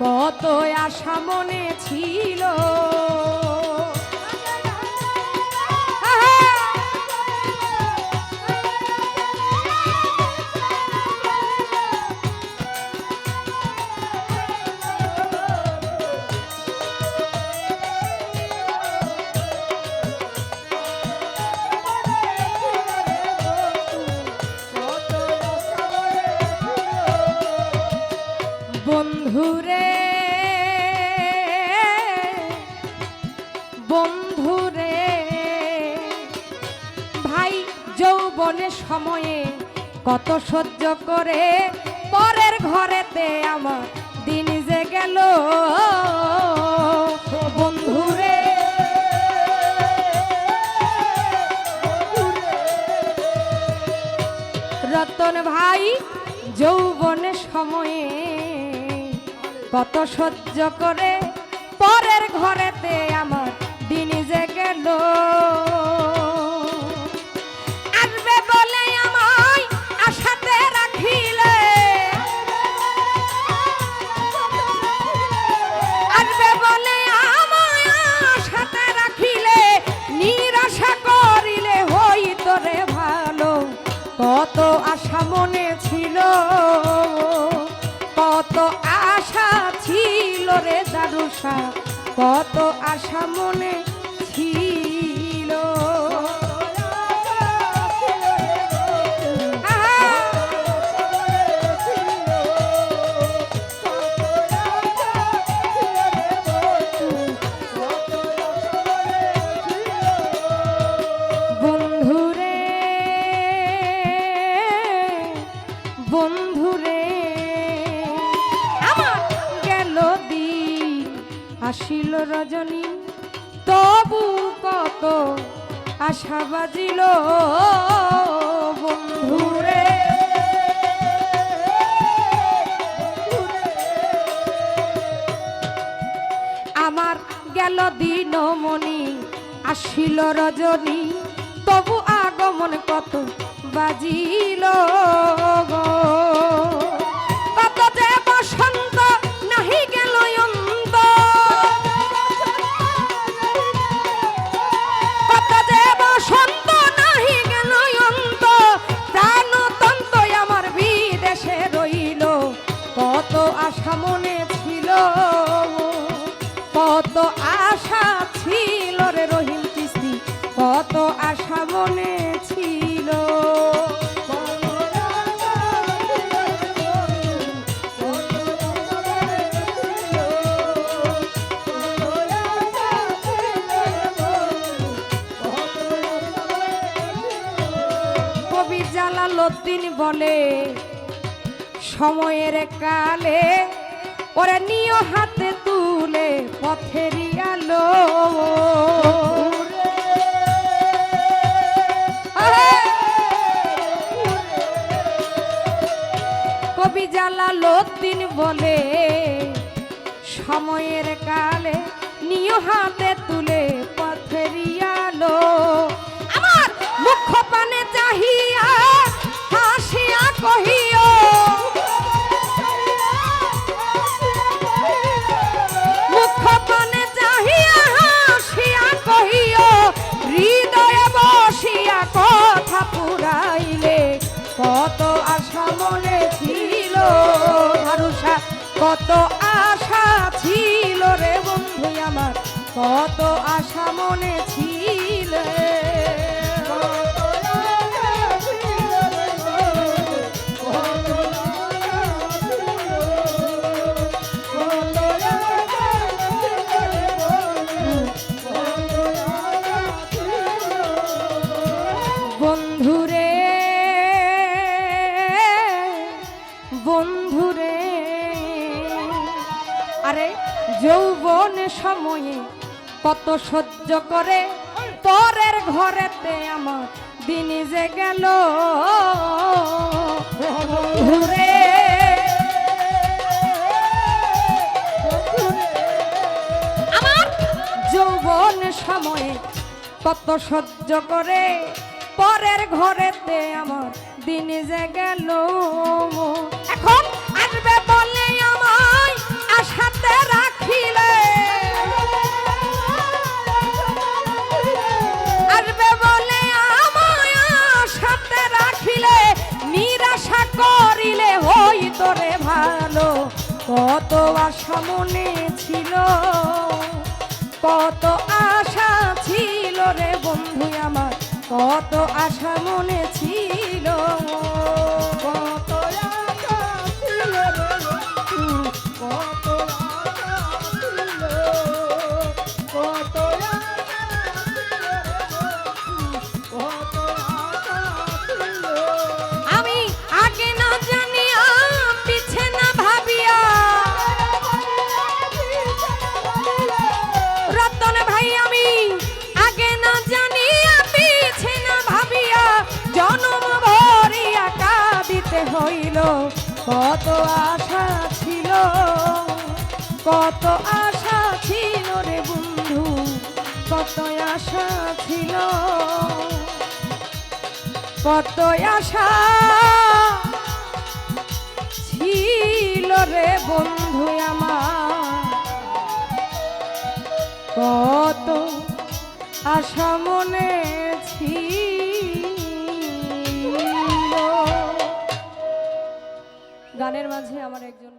কত আশা মনে ছিল। ভাই যৌবনের সময়ে কত সহ্য করে, পরের ঘরেতে আমার দিন যে গেল বন্ধুরে রতন ভাই যৌবনের সময়ে কত সহ্য করে, পরের ঘরেতে আমায় সাথে রাখিলে, নিরাশা করিলে হইতো রে ভালো। কত আশা মনে ছিল, কত আশা ছিল রে দারুষা কত আশা মনে ছিল। বন্ধুরে, আমার গেল দিন, আসিল রজনী, তবু কত আশা বাজিল বন্ধুরে। আমার গেল দিনমণি, আসিল রজনী, তবু আগমন কত বাজিল বসন্ত, নাহি বসন্ত, নাহি আমার বিদেশে রইল। কত আশা মনে ছিল কত আশা কত আশা মনে ছিল। কবি জালালউদ্দিন বলে, সময়ের কালে ওরা নিয় হাতে তুলে পথেরই আলো। কবি জালালউদ্দিন বলে সময়ের কালে নিয় হাতে তুলে পথেরিয়ালো আমার মুখ্য পানে চাহিয়া কত আশা ছিল রে বন্ধু আমার কত আশা মনে ছিল যৌবন সময়ে কত সহ্য করে? পরের ঘরেতে আমার দিন যে গেল। আমার? যৌবন সময়ে কত সহ্য করে? পরের ঘরেতে আমার দিন যে গেল। করিলে হই তোরে ভালো। কত আশা মনে ছিল, কত আশা ছিল রে বন্ধু আমার। কত আশা মনে ছিল। কত আশা ছিল রে বন্ধু, কত আশা ছিল। কত আশা ছিল রে বন্ধু আমার। কত আশা মনে গানের মাঝে আমার একজন